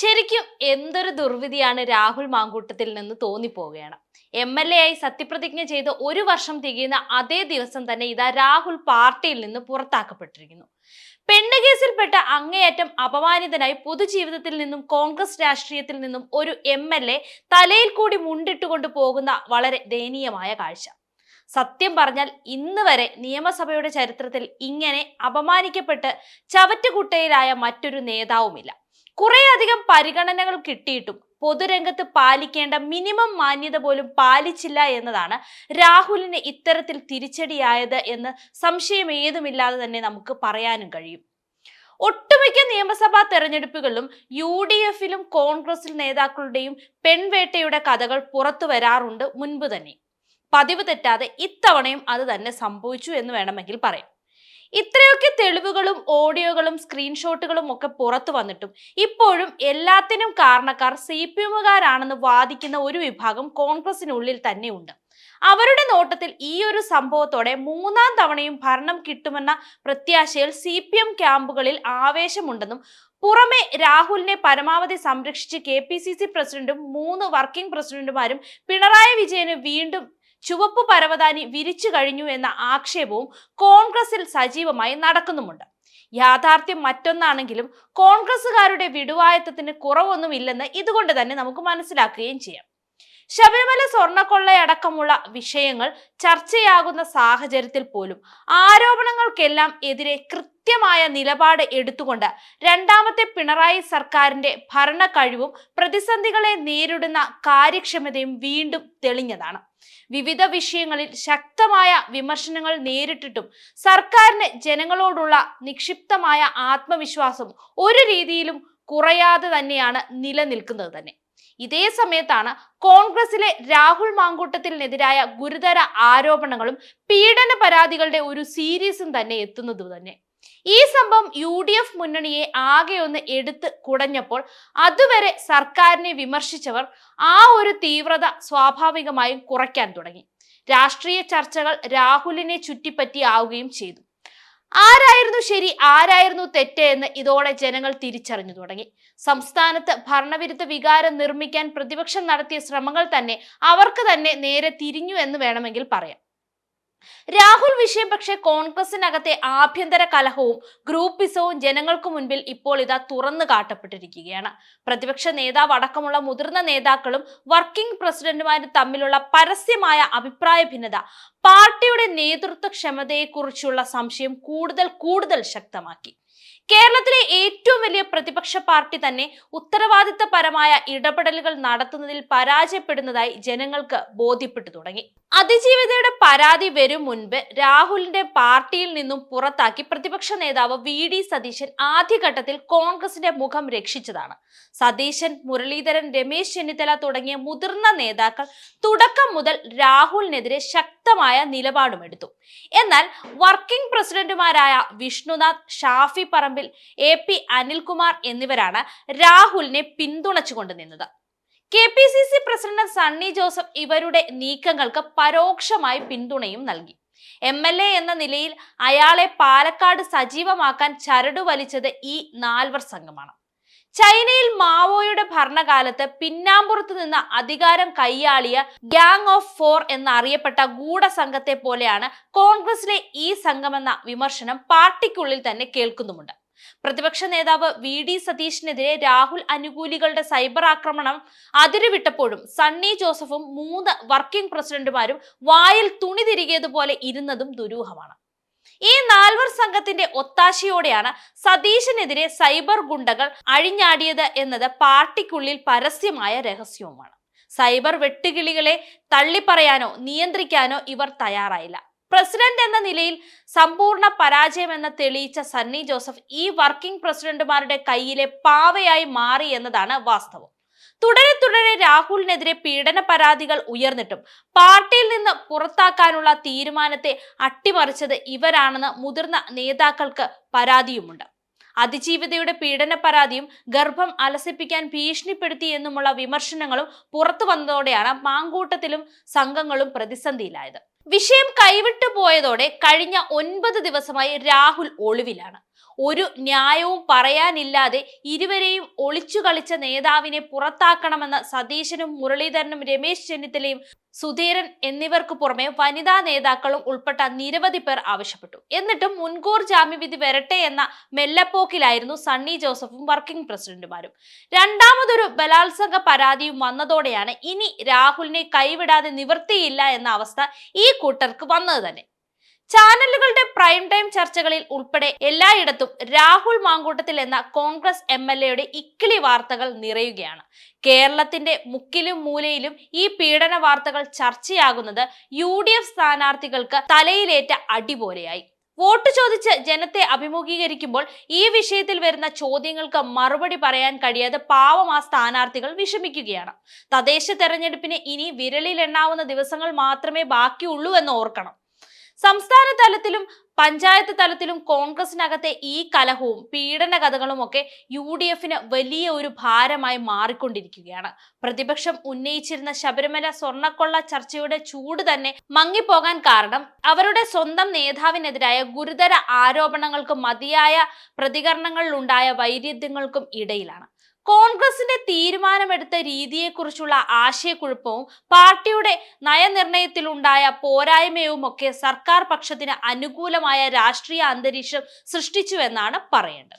ശരിക്കും എന്തൊരു ദുർവിധിയാണ് രാഹുൽ മാങ്കൂട്ടത്തിൽ നിന്ന് തോന്നിപ്പോവുകയാണ്. എം എൽ എ ആയി സത്യപ്രതിജ്ഞ ചെയ്ത് ഒരു വർഷം തികയുന്ന അതേ ദിവസം തന്നെ ഇതാ രാഹുൽ പാർട്ടിയിൽ നിന്ന് പുറത്താക്കപ്പെട്ടിരിക്കുന്നു. പെണ്ണ് കേസിൽപ്പെട്ട അങ്ങേയറ്റം അപമാനിതനായി പൊതുജീവിതത്തിൽ നിന്നും കോൺഗ്രസ് രാഷ്ട്രീയത്തിൽ നിന്നും ഒരു എം എൽ എ തലയിൽ കൂടി മുണ്ടിട്ടുകൊണ്ട് പോകുന്ന വളരെ ദയനീയമായ കാഴ്ച. സത്യം പറഞ്ഞാൽ ഇന്ന് വരെ നിയമസഭയുടെ ചരിത്രത്തിൽ ഇങ്ങനെ അപമാനിക്കപ്പെട്ട് ചവറ്റുകുട്ടയിലായ മറ്റൊരു നേതാവുമില്ല. കുറേയധികം പരിഗണനകൾ കിട്ടിയിട്ടും പൊതുരംഗത്ത് പാലിക്കേണ്ട മിനിമം മാന്യത പോലും പാലിച്ചില്ല എന്നതാണ് രാഹുലിന് ഇത്തരത്തിൽ തിരിച്ചടിയായത് എന്ന് സംശയം ഏതുമില്ലാതെ തന്നെ നമുക്ക് പറയാനും കഴിയും. ഒട്ടുമിക്ക നിയമസഭാ തെരഞ്ഞെടുപ്പുകളിലും യു ഡി എഫിലും കോൺഗ്രസിൽ നേതാക്കളുടെയും പെൺവേട്ടയുടെ കഥകൾ പുറത്തു വരാറുണ്ട് മുൻപ് തന്നെ. പതിവ് തെറ്റാതെ ഇത്തവണയും അത് തന്നെ സംഭവിച്ചു എന്ന് വേണമെങ്കിൽ പറയാം. ഇത്രയൊക്കെ തെളിവുകളും ഓഡിയോകളും സ്ക്രീൻഷോട്ടുകളും ഒക്കെ പുറത്തു വന്നിട്ടും ഇപ്പോഴും എല്ലാത്തിനും കാരണക്കാർ സി പി എമ്മുകാരാണെന്ന് വാദിക്കുന്ന ഒരു വിഭാഗം കോൺഗ്രസിനുള്ളിൽ തന്നെയുണ്ട്. അവരുടെ നോട്ടത്തിൽ ഈ ഒരു സംഭവത്തോടെ മൂന്നാം തവണയും ഭരണം കിട്ടുമെന്ന പ്രത്യാശയിൽ സി പി എം ക്യാമ്പുകളിൽ ആവേശമുണ്ടെന്നും പുറമെ രാഹുലിനെ പരമാവധി സംരക്ഷിച്ച് കെ പി സി സി പ്രസിഡന്റും മൂന്ന് വർക്കിംഗ് പ്രസിഡന്റുമാരും പിണറായി വിജയന് വീണ്ടും ചുവപ്പ് പരവതാനി വിരിച്ചു കഴിഞ്ഞു എന്ന ആക്ഷേപവും കോൺഗ്രസിൽ സജീവമായി നടക്കുന്നുമുണ്ട്. യാഥാർത്ഥ്യം മറ്റൊന്നാണെങ്കിലും കോൺഗ്രസുകാരുടെ വിടുവായത്തത്തിന് കുറവൊന്നുമില്ലെന്ന് ഇതുകൊണ്ട് തന്നെ നമുക്ക് മനസ്സിലാക്കുകയും ചെയ്യാം. ശബരിമല സ്വർണക്കൊള്ളയടക്കമുള്ള വിഷയങ്ങൾ ചർച്ചയാകുന്ന സാഹചര്യത്തിൽ പോലും ആരോപണങ്ങൾക്കെല്ലാം എതിരെ കൃത്യമായ നിലപാട് എടുത്തുകൊണ്ട് രണ്ടാമത്തെ പിണറായി സർക്കാരിന്റെ ഭരണ കഴിവും പ്രതിസന്ധികളെ നേരിടുന്ന കാര്യക്ഷമതയും വീണ്ടും തെളിഞ്ഞതാണ്. വിവിധ വിഷയങ്ങളിൽ ശക്തമായ വിമർശനങ്ങൾ നേരിട്ടിട്ടും സർക്കാരിന് ജനങ്ങളോടുള്ള നിക്ഷിപ്തമായ ആത്മവിശ്വാസം ഒരു രീതിയിലും കുറയാതെ തന്നെയാണ് നിലനിൽക്കുന്നത് തന്നെ. ഇതേ സമയത്താണ് കോൺഗ്രസിലെ രാഹുൽ മാങ്കൂട്ടത്തിനെതിരായ ഗുരുതര ആരോപണങ്ങളും പീഡന പരാതികളുടെ ഒരു സീരീസും തന്നെ എത്തുന്നത് തന്നെ. ഈ സംഭവം യു ഡി എഫ് മുന്നണിയെ ആകെ ഒന്ന് എടുത്ത് കുടഞ്ഞപ്പോൾ അതുവരെ സർക്കാരിനെ വിമർശിച്ചവർ ആ ഒരു തീവ്രത സ്വാഭാവികമായും കുറയ്ക്കാൻ തുടങ്ങി. രാഷ്ട്രീയ ചർച്ചകൾ രാഹുലിനെ ചുറ്റിപ്പറ്റി ആവുകയും ചെയ്തു. ആരായിരുന്നു ശരി ആരായിരുന്നു തെറ്റ് എന്ന് ഇതോടെ ജനങ്ങൾ തിരിച്ചറിഞ്ഞു തുടങ്ങി. സംസ്ഥാനത്ത് ഭരണവിരുദ്ധ വികാരം നിർമ്മിക്കാൻ പ്രതിപക്ഷം നടത്തിയ ശ്രമങ്ങൾ തന്നെ അവർക്ക് തന്നെ നേരെ തിരിഞ്ഞു എന്ന് വേണമെങ്കിൽ പറയാം. രാഹുൽ വിഷയം പക്ഷേ കോൺഗ്രസിനകത്തെ ആഭ്യന്തര കലഹവും ഗ്രൂപ്പിസവും ജനങ്ങൾക്ക് മുൻപിൽ ഇപ്പോൾ ഇതാ തുറന്നു കാട്ടപ്പെട്ടിരിക്കുകയാണ്. പ്രതിപക്ഷ നേതാവ് അടക്കമുള്ള മുതിർന്ന നേതാക്കളും വർക്കിംഗ് പ്രസിഡന്റുമാരും തമ്മിലുള്ള പരസ്യമായ അഭിപ്രായ ഭിന്നത പാർട്ടിയുടെ നേതൃത്വ ക്ഷമതയെക്കുറിച്ചുള്ള സംശയം കൂടുതൽ കൂടുതൽ ശക്തമാക്കി. കേരളത്തിലെ ഏറ്റവും വലിയ പ്രതിപക്ഷ പാർട്ടി തന്നെ ഉത്തരവാദിത്തപരമായ ഇടപെടലുകൾ നടത്തുന്നതിൽ പരാജയപ്പെടുന്നതായി ജനങ്ങൾക്ക് ബോധ്യപ്പെട്ടു തുടങ്ങി. അതിജീവിതയുടെ പരാതി വരും മുൻപ് രാഹുലിന്റെ പാർട്ടിയിൽ നിന്നും പുറത്താക്കി പ്രതിപക്ഷ നേതാവ് വി ഡി സതീശൻ ആദ്യഘട്ടത്തിൽ കോൺഗ്രസിന്റെ മുഖം രക്ഷിച്ചതാണ്. സതീശൻ മുരളീധരൻ രമേശ് ചെന്നിത്തല തുടങ്ങിയ മുതിർന്ന നേതാക്കൾ തുടക്കം മുതൽ രാഹുലിനെതിരെ ശക്തമായ നിലപാടുമെടുത്തു. എന്നാൽ വർക്കിംഗ് പ്രസിഡന്റുമാരായ വിഷ്ണുനാഥ് ഷാഫി പറമ്പിൽ എ പി അനിൽകുമാർ എന്നിവരാണ് രാഹുലിനെ പിന്തുണച്ചുകൊണ്ട് നിന്നത്. K P C C president Sunny Joseph ഇവരുടെ നീക്കങ്ങൾക്ക് പരോക്ഷമായി പിന്തുണയും നൽകി. എം എൽ എ എന്ന നിലയിൽ അയാളെ പാലക്കാട് സജീവമാക്കാൻ ചരടു വലിച്ചത് ഈ നാൽവർ സംഘമാണ്. ചൈനയിൽ മാവോയുടെ ഭരണകാലത്ത് പിന്നാമ്പുറത്ത് നിന്ന് അധികാരം കൈയാളിയ ഗ്യാങ് ഓഫ് ഫോർ എന്നറിയപ്പെട്ട ഗൂഢസംഘത്തെ പോലെയാണ് കോൺഗ്രസിലെ ഈ സംഘമെന്ന വിമർശനം പാർട്ടിക്കുള്ളിൽ തന്നെ കേൾക്കുന്നുമുണ്ട്. പ്രതിപക്ഷ നേതാവ് വി ഡി സതീഷിനെതിരെ രാഹുൽ അനുകൂലികളുടെ സൈബർ ആക്രമണം അതിരുവിട്ടപ്പോഴും സണ്ണി ജോസഫും മൂന്ന് വർക്കിംഗ് പ്രസിഡന്റുമാരും വായിൽ തുണി തിരികിയതുപോലെ ഇരുന്നതും ദുരൂഹമാണ്. ഈ നാൽവർ സംഘത്തിന്റെ ഒത്താശയോടെയാണ് സതീശനെതിരെ സൈബർ ഗുണ്ടകൾ അഴിഞ്ഞാടിയത് എന്നത് പാർട്ടിക്കുള്ളിൽ പരസ്യമായ രഹസ്യവുമാണ്. സൈബർ വെട്ടുകിളികളെ തള്ളിപ്പറയാനോ നിയന്ത്രിക്കാനോ ഇവർ തയ്യാറായില്ല. പ്രസിഡന്റ് എന്ന നിലയിൽ സമ്പൂർണ പരാജയമെന്ന് തെളിയിച്ച സണ്ണി ജോസഫ് ഈ വർക്കിംഗ് പ്രസിഡന്റുമാരുടെ കയ്യിലെ പാവയായി മാറി എന്നതാണ് വാസ്തവം. തുടരെ തുടരെ രാഹുലിനെതിരെ പീഡന പരാതികൾ ഉയർന്നിട്ടും പാർട്ടിയിൽ നിന്ന് പുറത്താക്കാനുള്ള തീരുമാനത്തെ അട്ടിമറിച്ചത് ഇവരാണെന്ന് മുതിർന്ന നേതാക്കൾക്ക് പരാതിയുമുണ്ട്. അതിജീവിതയുടെ പീഡന പരാതിയും ഗർഭം അലസിപ്പിക്കാൻ ഭീഷണിപ്പെടുത്തി എന്നുമുള്ള വിമർശനങ്ങളും പുറത്തു വന്നതോടെയാണ് മാങ്കൂട്ടത്തിലും സംഘങ്ങളും പ്രതിസന്ധിയിലായത്. വിഷയം കൈവിട്ടു പോയതോടെ കഴിഞ്ഞ ഒൻപത് ദിവസമായി രാഹുൽ ഒളിവിലാണ്. ഒരു ന്യായവും പറയാനില്ലാതെ ഇരുവരെയും ഒളിച്ചു കളിച്ച നേതാവിനെ പുറത്താക്കണമെന്ന് സതീശനും മുരളീധരനും രമേശ് ചെന്നിത്തലയും സുധീരൻ എന്നിവർക്ക് പുറമെ വനിതാ നേതാക്കളും ഉൾപ്പെട്ട നിരവധി പേർ ആവശ്യപ്പെട്ടു. എന്നിട്ടും മുൻകൂർ ജാമ്യവിധി വരട്ടെ എന്ന മെല്ലപ്പോക്കിലായിരുന്നു സണ്ണി ജോസഫും വർക്കിംഗ് പ്രസിഡന്റുമാരും. രണ്ടാമതൊരു ബലാത്സംഗ പരാതിയും വന്നതോടെയാണ് ഇനി രാഹുലിനെ കൈവിടാതെ നിവൃത്തിയില്ല എന്ന അവസ്ഥ ഈ കൂട്ടർക്ക് വന്നത് തന്നെ. ചാനലുകളുടെ പ്രൈം ടൈം ചർച്ചകളിൽ ഉൾപ്പെടെ എല്ലായിടത്തും രാഹുൽ മാങ്കൂട്ടത്തിൽ എന്ന കോൺഗ്രസ് എം എൽ എയുടെ ഇക്കിളി വാർത്തകൾ നിറയുകയാണ്. കേരളത്തിന്റെ മുക്കിലും മൂലയിലും ഈ പീഡന വാർത്തകൾ ചർച്ചയാകുന്നത് യു ഡി എഫ് സ്ഥാനാർത്ഥികൾക്ക് തലയിലേറ്റ അടിപോലെയായി വോട്ട് ചോദിച്ച് ജനത്തെ അഭിമുഖീകരിക്കുമ്പോൾ ഈ വിഷയത്തിൽ വരുന്ന ചോദ്യങ്ങൾക്ക് മറുപടി പറയാൻ കഴിയാതെ പാവം ആ സ്ഥാനാർത്ഥികൾ വിഷമിക്കുകയാണ്. തദ്ദേശ തെരഞ്ഞെടുപ്പിന് ഇനി വിരലിലെണ്ണാവുന്ന ദിവസങ്ങൾ മാത്രമേ ബാക്കിയുള്ളൂ എന്ന് ഓർക്കണം. സംസ്ഥാന തലത്തിലും പഞ്ചായത്ത് തലത്തിലും കോൺഗ്രസിനകത്തെ ഈ കലഹവും പീഡന കഥകളും ഒക്കെ യു ഡി എഫിന് വലിയ ഒരു ഭാരമായി മാറിക്കൊണ്ടിരിക്കുകയാണ്. പ്രതിപക്ഷം ഉന്നയിച്ചിരുന്ന ശബരിമല സ്വർണക്കൊള്ള ചർച്ചയുടെ ചൂട് തന്നെ മങ്ങിപ്പോകാൻ കാരണം അവരുടെ സ്വന്തം നേതാവിനെതിരായ ഗുരുതര ആരോപണങ്ങൾക്കും മതിയായ പ്രതികരണങ്ങളിലുണ്ടായ വൈരുദ്ധ്യങ്ങൾക്കും ഇടയിലാണ്. കോൺഗ്രസിന്റെ തീരുമാനമെടുത്ത രീതിയെക്കുറിച്ചുള്ള ആശയക്കുഴപ്പവും പാർട്ടിയുടെ നയനിർണയത്തിലുണ്ടായ പോരായ്മയും ഒക്കെ സർക്കാർ പക്ഷത്തിന് അനുകൂലമായ രാഷ്ട്രീയ അന്തരീക്ഷം സൃഷ്ടിച്ചുവെന്നാണ് പറയേണ്ടത്.